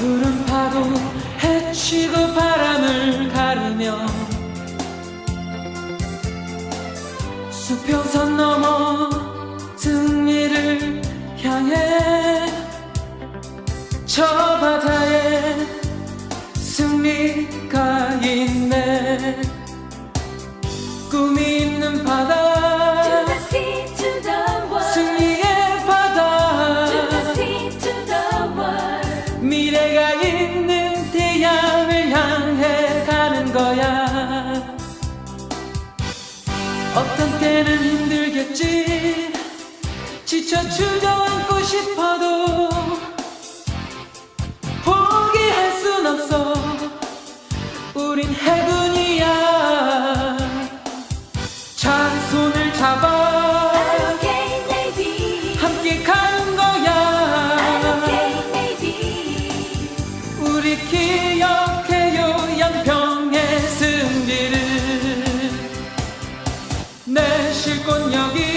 푸른 파도 헤치고 바람을 가르며 수평선 넘어 승리를 향해 저 바다에 승리가 있네. 꿈이 있는 바다 미래가 있는 태양을 향해 가는 거야. 어떤 때는 힘들겠지. 지쳐 주저앉고 싶어도 포기할 순 없어. 우린 해군 우리 기억해요 양평의 승리를. 내 실권 여기